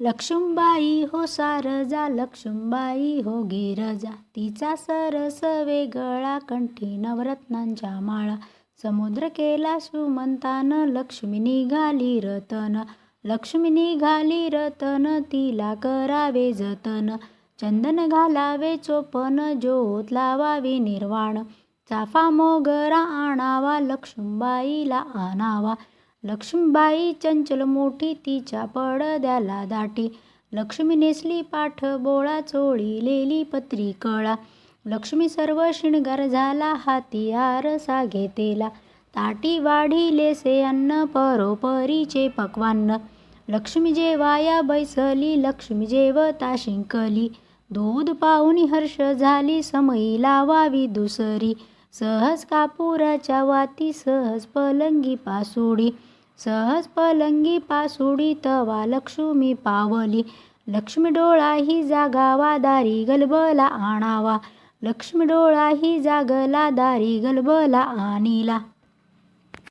लक्ष्मीबाई हो सारजा लक्ष्मीबाई हो गिरजा. तिचा सरस वेगळा कंठी नवरत्नांच्या माळा. समुद्र केला सुमंतान लक्ष्मी निघाली रतन. लक्ष्मी निघाली रतन तिला करावे जतन. चंदन घालावे चोपन ज्योत लावावी निर्वाण. चाफा मोगरा आणावा लक्ष्मीबाईला आणावा. लक्ष्मीबाई चंचल मोठी तिच्या पडद्याला दाटी. लक्ष्मी नेसली पाठ बोळा चोळीलेली पत्री कळा. लक्ष्मी सर्व शिणगार झाला हाती आरसा घेतेला ताटी वाढिलेसे अन्न परोपरीचे पक्वान्न. लक्ष्मी जेवाया बैसली लक्ष्मी जेवता शिंकली. दूध पाहुणी हर्ष झाली समयी लावावी दुसरी. सहज कापुराच्या वाती सहज पलंगी पासुडी. सहज पलंगी पासुडी तवा लक्ष्मी पावली. लक्ष्मी डोळा ही जागावा दारी गलबला आणावा. लक्ष्मी डोळा ही जागला दारी गलबला आणिला.